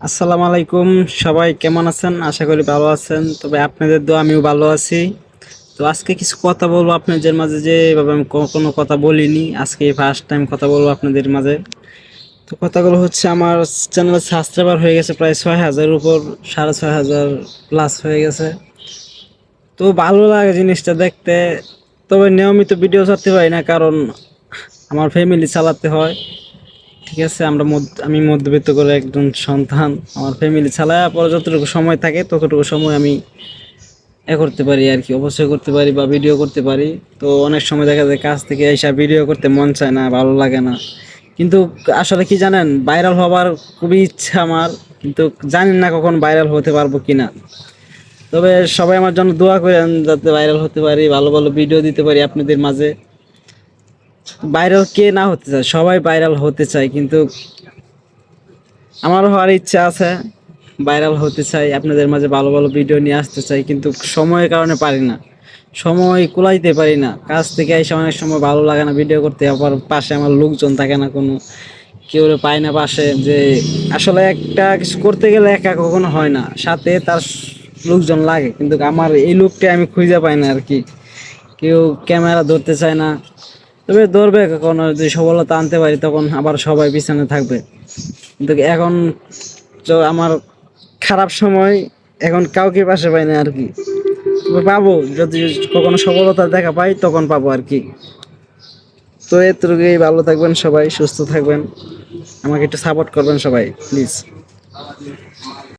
আসসালামু আলাইকুম, সবাই কেমন আছেন? আশা করি ভালো আছেন। তবে আপনাদের দোয়া, আমিও ভালো আছি। তো আজকে কিছু কথা বলব আপনাদের মাঝে, যে এভাবে আমি কোনো কথা বলিনি। আজকে ফার্স্ট টাইম কথা বলব আপনাদের মাঝে। তো কথাগুলো হচ্ছে, আমার চ্যানেলের সাবস্ক্রাইবার হয়ে গেছে প্রায় ছয় হাজারের উপর, সাড়ে ছয় হাজার প্লাস হয়ে গেছে। তো ভালো লাগে জিনিসটা দেখতে। তবে নিয়মিত ভিডিও ছাড়তে পারি না, কারণ আমার ফ্যামিলি চালাতে হয়। ঠিক আছে, আমরা আমি মধ্যবিত্ত করে একজন সন্তান, আমার ফ্যামিলি ছাড়া পরে যতটুকু সময় থাকে, ততটুকু সময় আমি এ করতে পারি আর কি, অবশ্যই করতে পারি বা ভিডিও করতে পারি। তো অনেক সময় দেখা যায় কাজ থেকে এসে ভিডিও করতে মন চায় না, ভালো লাগে না। কিন্তু আসলে কি জানেন ভাইরাল হবার খুবই ইচ্ছা আমার, কিন্তু জানি না কখন ভাইরাল হতে পারব কি না তবে সবাই আমার জন্য দোয়া করেন যাতে ভাইরাল হতে পারি, ভালো ভালো ভিডিও দিতে পারি আপনাদের মাঝে। ভাইরাল কে না হতে চায়, সবাই ভাইরাল হতে চায়, কিন্তু আমারও হওয়ার ইচ্ছা আছে ভাইরাল হতে চাই, আপনাদের মাঝে ভালো ভালো ভিডিও নিয়ে আসতে চাই, কিন্তু সময়ের কারণে পারি না। সময় কুলাইতে পারি না। কাজ থেকে এসে অনেক সময় ভালো লাগে না ভিডিও করতে, আবার পাশে আমার লোকজন থাকে না কোনো, কেউ পায় না পাশে যে আসলে একটা কিছু করতে গেলে একা কখনো হয় না। সাথে তার লোকজন লাগে, কিন্তু আমার এই লোকটা আমি খুঁজে পাই না আর কি। কেউ ক্যামেরা ধরতে চায় না তবে ধরবে কখনো, যদি সফলতা আনতে পারি তখন আবার সবাই পিছনে থাকবে। কিন্তু এখন আমার খারাপ সময় এখন কাউকে পাশে পাই না আর কি। পাবো, যদি কখনো সফলতা দেখা পাই তখন পাবো আর কি। তো এতটুকুই, ভালো থাকবেন সবাই, সুস্থ থাকবেন। আমাকে একটু সাপোর্ট করবেন সবাই প্লিজ